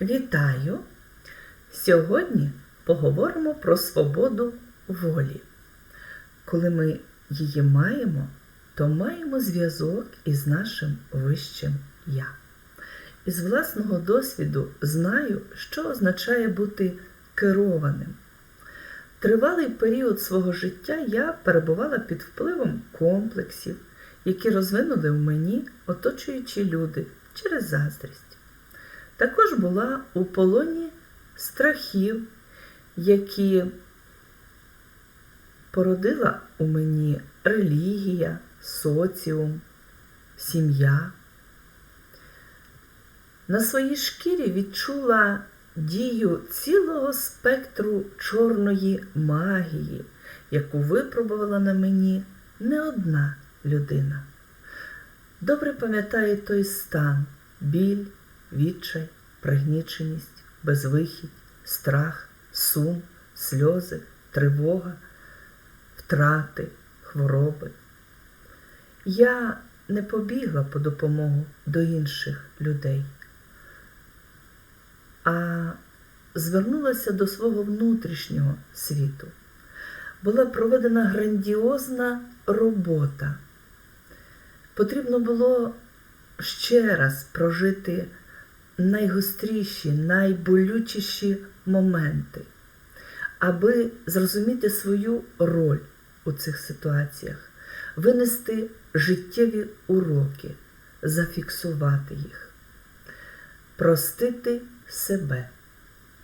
Вітаю! Сьогодні поговоримо про свободу волі. Коли ми її маємо, то маємо зв'язок із нашим вищим я. Із власного досвіду знаю, що означає бути керованим. Тривалий період свого життя я перебувала під впливом комплексів, які розвинули в мені оточуючі люди через заздрість. Також була у полоні страхів, які породила у мені релігія, соціум, сім'я. На своїй шкірі відчула дію цілого спектру чорної магії, яку випробувала на мені не одна людина. Добре пам'ятаю той стан, біль, відчай, пригніченість, безвихідь, страх, сум, сльози, тривога, втрати, хвороби. Я не побігла по допомогу до інших людей, а звернулася до свого внутрішнього світу. Була проведена грандіозна робота. Потрібно було ще раз прожити найгостріші, найболючіші моменти, аби зрозуміти свою роль у цих ситуаціях, винести життєві уроки, зафіксувати їх, простити себе,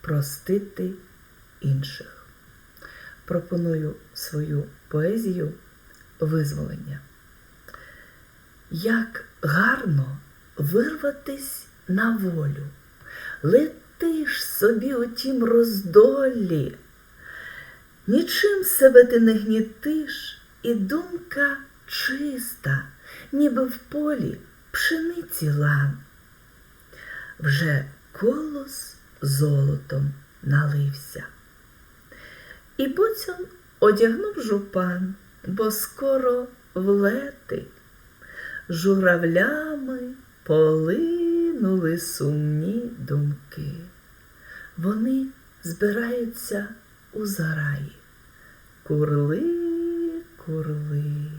простити інших. Пропоную свою поезію визволення. Як гарно вирватись на волю, летиш собі у тім роздолі, нічим себе ти не гнітиш, і думка чиста, ніби в полі пшениці лан. Вже колос золотом налився. І боцьом одягнув жупан, бо скоро влетить. Журавлями полинули сумні думки. Вони збираються у зараї. Курли, курли.